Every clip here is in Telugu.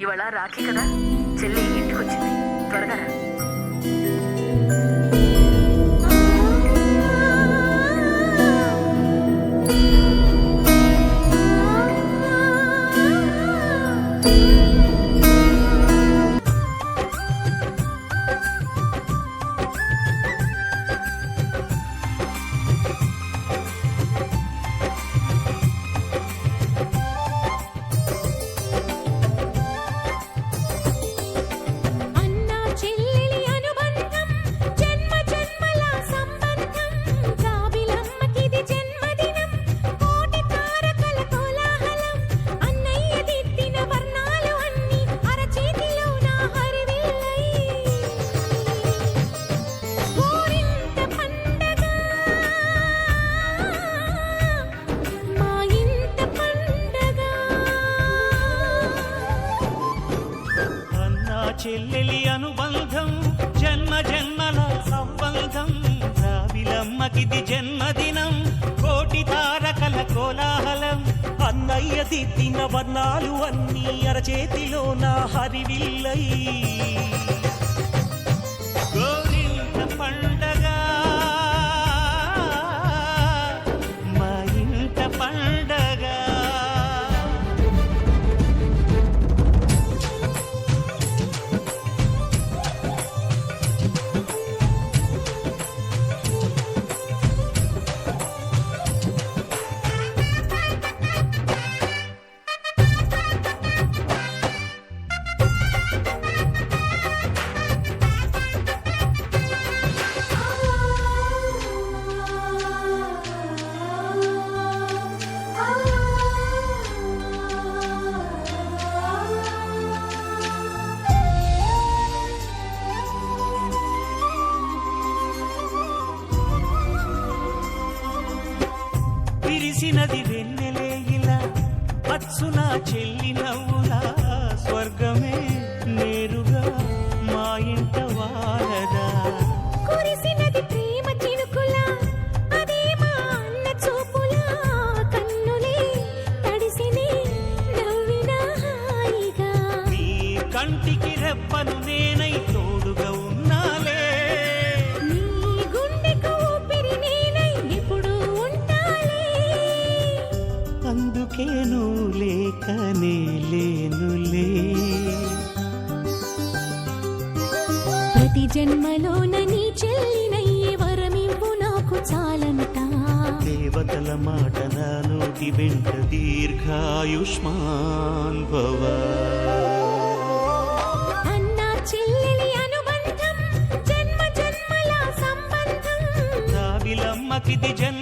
ఇవాళ రాఖీ కదా చెల్లి ఇంటికి వచ్చింది త్వరగా చెల్లెలి అనుబంధం జన్మ జన్మల సంబంధం. రావిలమ్మకిది జన్మదినం కోటి తారకల కోలాహలం. అన్నయ్య దిద్దిన వర్ణాలు అన్నీ అరచేతిలో నా హరివిల్లై. చాలంటా దేవతల మాట నా నోటి వెంట దీర్ఘాయుష్మాన్ భవ. అన్నా చెల్లెలి అనుబంధం జన్మ జన్మల సంబంధం. జన్మదినం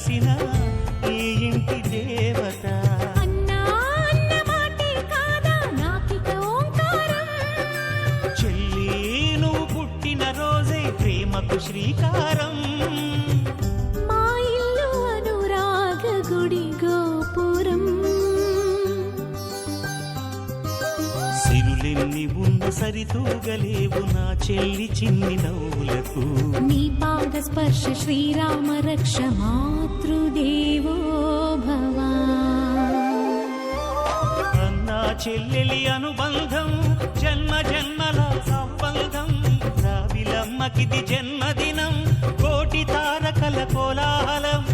వెలసిన సిరులెన్ని ఉన్న సరితూగలేవు నా చెల్లి చిన్ని నవ్వులకు. నీ పాద స్పర్శ శ్రీరామ రక్ష మాతృదేవో భవ. అన్నా చెల్లెలి అనుబంధం జన్మ జన్మల సంబంధం. రావిలమ్మకిది జన్మదినం కోటి తారకల కోలాహలం.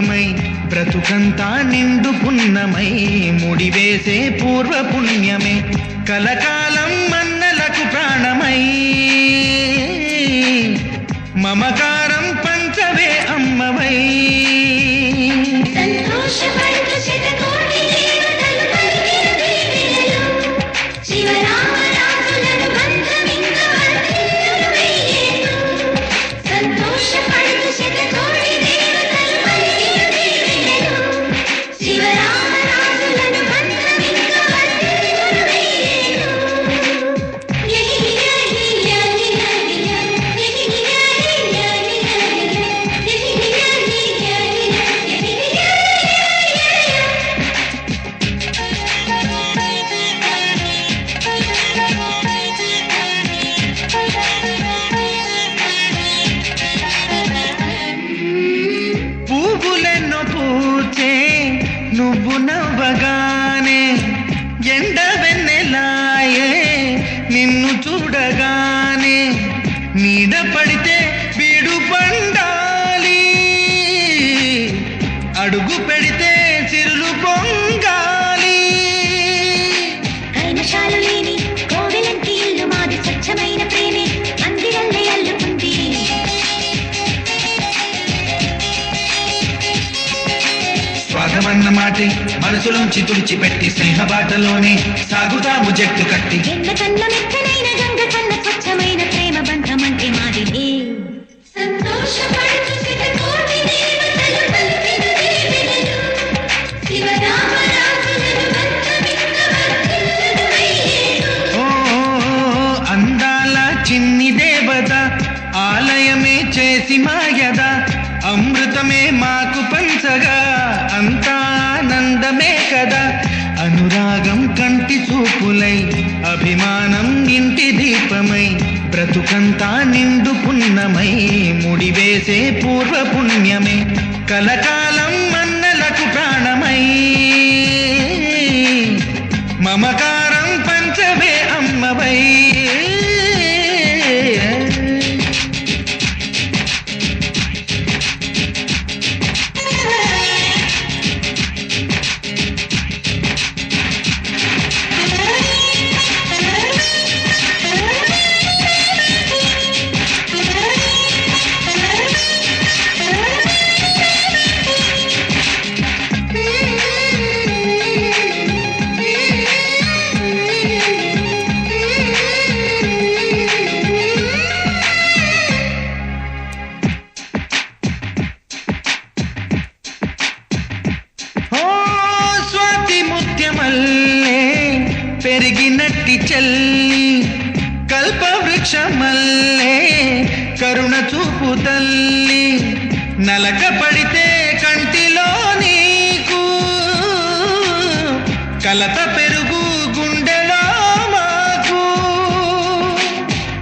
ఇంటి బ్రతుకంతా నిండు పుణ్యమై ముడివేసే పూర్వ పుణ్యమే. కలకాలం మన్నలకు ప్రాణమై. మమకా మాటే మనసులోంచి తుడిచిపెట్టి స్నేహబాటలోనే సాగుతాము జట్టు కట్టి. కన్న మెత్తనైన గంగ కన్న స్వచ్ఛమైన ప్రేమ బంధం అంటే అందాల చిన్ని దేవత ఆలయమే చేసి మాయద అమృతమే మాకు పంచగా. అభిమానం ఇంటి దీపమై బ్రతుకంతా నిండు పున్నమై ముడివేసే పూర్వ పుణ్యమే. చూపు తల్లి నలక పడితే కంటిలో నీకు కలత పెరుగు గుండెలో మాకు.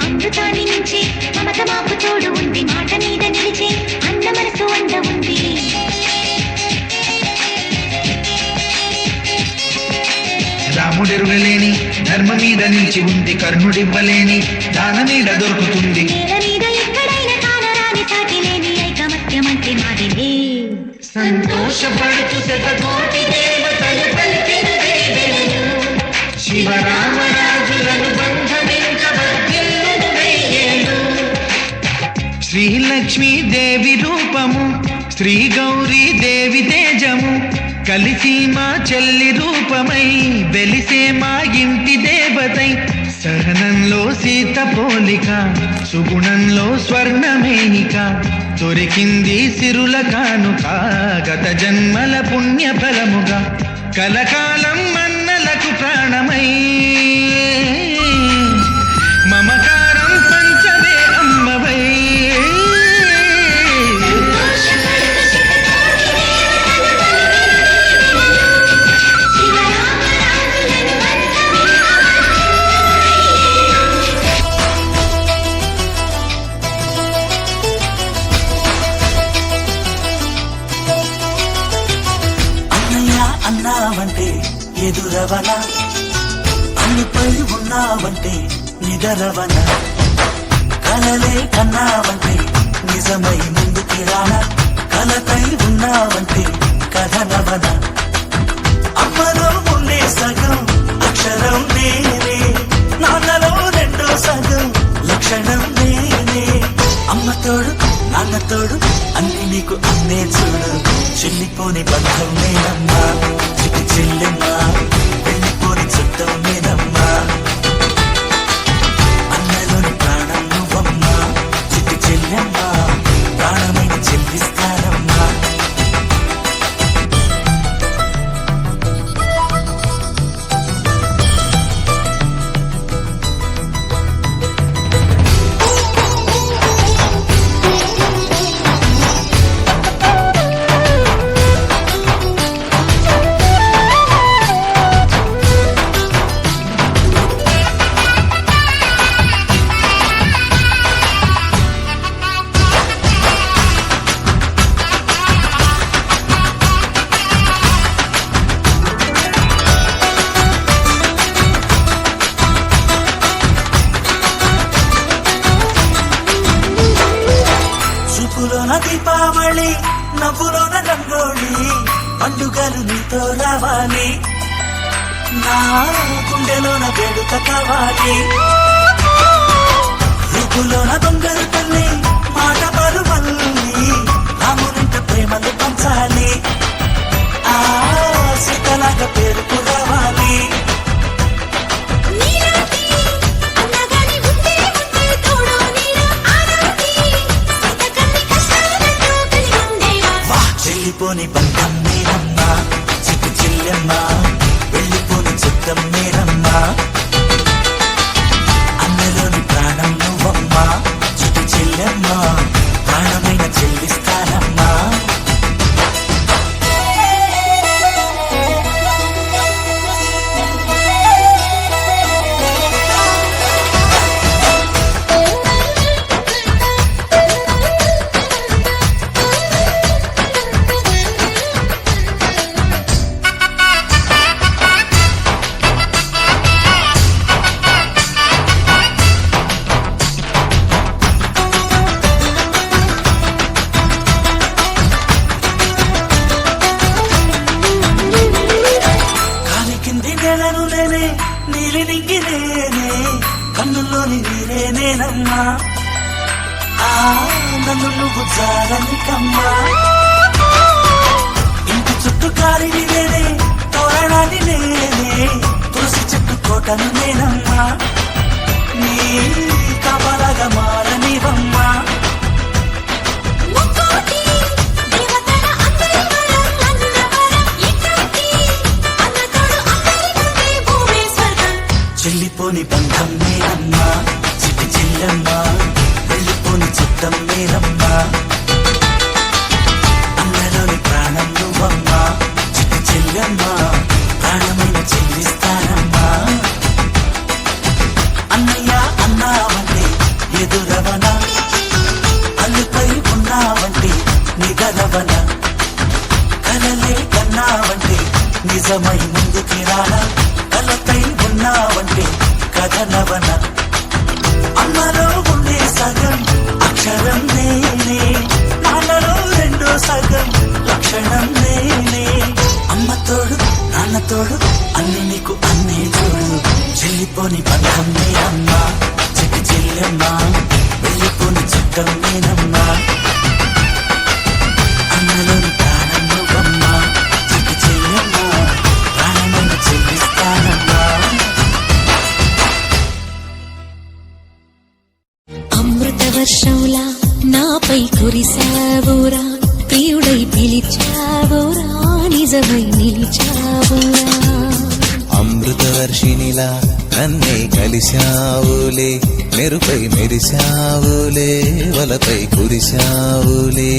అమృతాన్ని మించి మమత మాకు తోడు ఉంది మాట మీద నిలిచి అన్న మనసు అండ ఉంది. రాముడెరుగలేని ధర్మ మీద నిలిచి ఉంది కర్ణుడివ్వలేని దాన మీద దొరుకుతుంది సంతోషపడుతూ శతకోటి దేవతలు పలికిన శివరామరాజులను బంధమించబద్దెల్లును వెయ్యేళ్ళు. శ్రీలక్ష్మీ దేవి రూపము శ్రీ గౌరీ దేవి తేజము కలిసి మా చెల్లి రూపమై వెలిసే మా ఇంటి దేవతై సహనంలో సీత పోలిక సుగుణంలో స్వర్ణమేనిక దొరికింది సిరుల కానుక గత జన్మల పుణ్య ఫలముగా కలకాలం మన్నలకు ప్రాణమై ఎదురవన. అన్నిపై ఉన్నావంటే నిదరవన. కలలే కన్నావంటే నిజమై ముందుకి రానా. కలపై ఉన్నావంటే కథనవన. అమ్మలో ఉండే సగం అక్షరం నేనే. నాన్నలో రెండో సగం లక్షణం నేనే. అమ్మ తోడు నాన్న తోడు అన్ని నీకు అన్నే చూడు. చెల్లిపోని బంధం నేనమ్మా. చిటి చెల్లెమ్మా వెళ్ళిపోని చుట్టం దీపావళి నవ్వులోన రంగోళి పండుగలు నీతో రావాలి. నా గుండెలోన వేడుక కావాలి. రూపులోన దొంగలు తల్లి మాట పరువల్లి రామునింట ప్రేమలు పంచాలి. ఆ సీతలాగా పేరుకు రావాలి. నేనే కన్నుల్లోని నీరే నేనమ్మా. ఆ నన్ను నువ్వు జాలని కమ్మా. ఇంటి చుట్టూ కాలిని నేనే తోరణాన్ని నేనే తులసి చెట్టు కోటను నేనమ్మా. నీ కబలగా మారనివమ్మా. చెల్లిపోని బంధం మీరమ్మా. చిటి చెల్లమ్మా. వెళ్ళిపోని చిత్తం మీరమ్మా. అందరూ ప్రాణం నువ్వమ్మా. చిటి చెల్లమ్మా. ప్రాణమైన చెల్లిస్తానమ్మా. అన్నయ్య అన్నావంటే ఎదురవన? అల్లుపై ఉన్నావంటే నిగలవన కలలే కన్నావంటే నిజమై ముందుకి రానా? అన్నావంటే కథ నవన అమ్మలో ఉండే సగం అక్షరం నేనే. నాన్నలో రెండో సగం లక్షణం నేనే. అమ్మ తోడు నాన్న తోడు అన్ని నీకు అన్నే చూడు చెల్లిపోని బంధం నేనమ్మా చిట్టి చెల్లెమ్మా. వెళ్ళిపోని చుట్టం నేనమ్మా. కురిసావురా ప్రియుడై పిలిచావురా నిజమై నిలిచావురా. అమృతవర్షినిలా నన్నే కలిశావులే మెరుపై మెరిశావులే వలపై కురిశావులే.